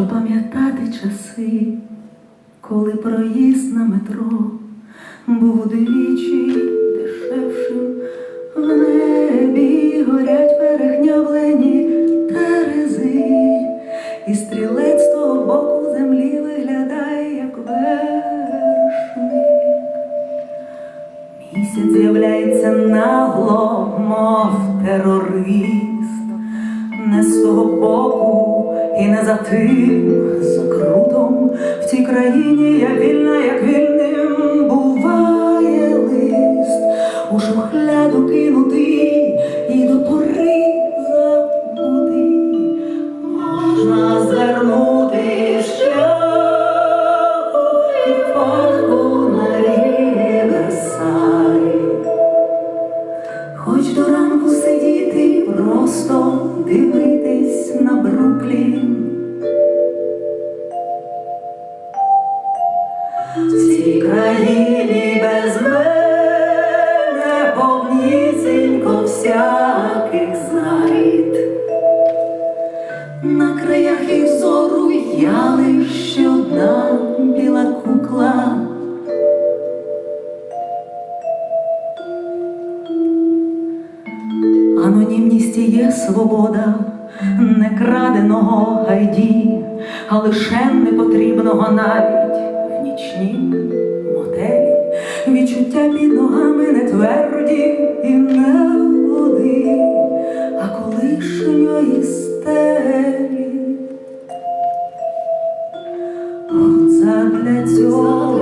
пам'ятати часи, коли проїзд на метро був удвічі дешевшим, в небі горять перегнявлені терези, і стрілець того боку землі виглядає, як вершник. Місяць з'являється нагло, мов терорист, не з того боку і не за тим закрутом. В цій країні я вільна, як вільним буває лист, у шухляду кинутий і до пори забутий. Можна В країні без мене всяких знайд. На краях їх зору я лиш одна біла кукла. Анонімність є свобода не краденого гайді, а лише непотрібного навіть нічнім мотелі. Відчуття під ногами не тверді і не води, а колишньої стелі. От задля цього,